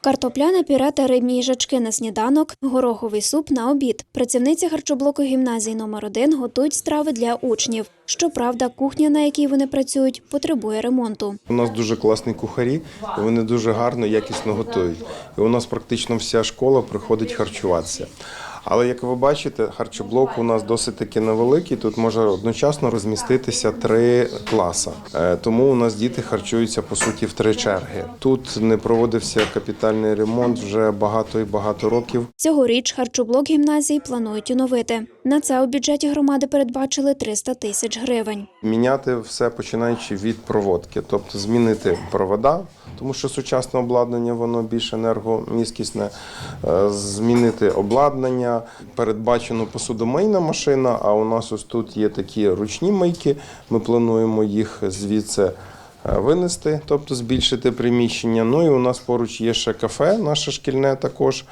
Картопляне пюре та рибні їжачки на сніданок, гороховий суп на обід. Працівниці харчоблоку гімназії номер 1 готують страви для учнів. Щоправда, кухня, на якій вони працюють, потребує ремонту. У нас дуже класні кухарі, вони дуже гарно, якісно готують. І у нас практично вся школа приходить харчуватися. Але як ви бачите, харчоблок у нас досить таки невеликий. Тут може одночасно розміститися три класи. Е, Тому у нас діти харчуються по суті в три черги. Тут не проводився капітальний ремонт вже багато і багато років. Цьогоріч харчоблок гімназії планують оновити. На це у бюджеті громади передбачили 300 тисяч гривень. Міняти все починаючи від проводки, тобто змінити провода, тому що сучасне обладнання воно більш енергомісткісне, е, змінити обладнання, передбачено посудомийна машина. А у нас ось тут є такі ручні мийки. Ми плануємо їх звідси. Е, Винести, тобто збільшити приміщення. Ну і у нас поруч є ще кафе, наше шкільне також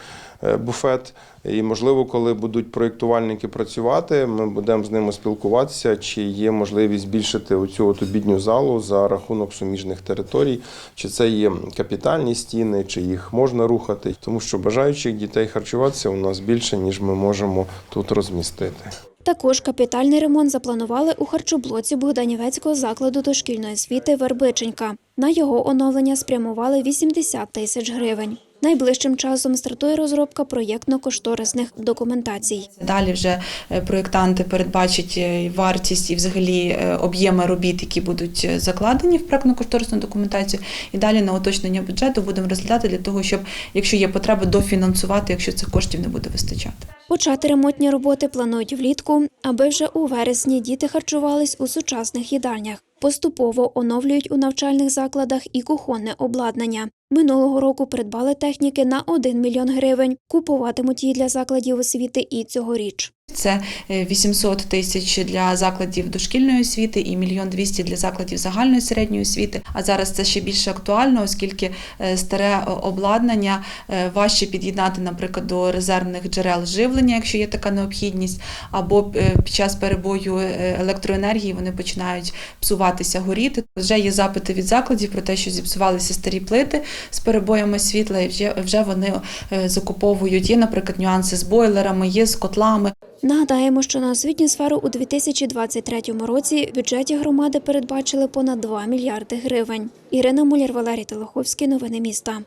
е, буфет. І можливо, коли будуть проєктувальники працювати, ми будемо з ними спілкуватися, чи є можливість збільшити оцю от обідню залу за рахунок суміжних територій, чи це є капітальні стіни, чи їх можна рухати, тому що бажаючих дітей харчуватися у нас більше, ніж ми можемо тут розмістити. Також капітальний ремонт запланували у харчоблоці Богданівецького закладу дошкільної освіти Вербиченька. На його оновлення спрямували 80 тисяч гривень. Найближчим часом стартує розробка проєктно-кошторисних документацій. Далі вже е, проєктанти передбачать е, вартість і взагалі е, об'єми робіт, які будуть закладені в проєктно-кошторисну документацію. І далі на уточнення бюджету будемо розглядати для того, щоб, якщо є потреба, дофінансувати, якщо цих коштів не буде вистачати. Почати ремонтні роботи планують влітку, аби вже у вересні діти харчувались у сучасних їдальнях. Поступово оновлюють у навчальних закладах і кухонне обладнання. Минулого року придбали техніки на 1 мільйон гривень. Купуватимуть її для закладів освіти і цьогоріч. Це е, 800 тисяч для закладів дошкільної освіти і мільйон 200 для закладів загальної середньої освіти. А зараз це ще більше актуально, оскільки е, старе е, обладнання е, важче під'єднати, наприклад, до резервних джерел живлення, якщо є така необхідність, або е, під час перебою е, електроенергії вони починають псуватися, горіти. Вже є запити від закладів про те, що зіпсувалися старі плити з перебоями світла, і вже, вони е, закуповують. Є, наприклад, нюанси з бойлерами, є з котлами. Нагадаємо, що на освітню сферу у 2023 році в бюджеті громади передбачили понад 2 мільярди гривень. Ірина Муляр, Валерій Телеховський. Новини міста.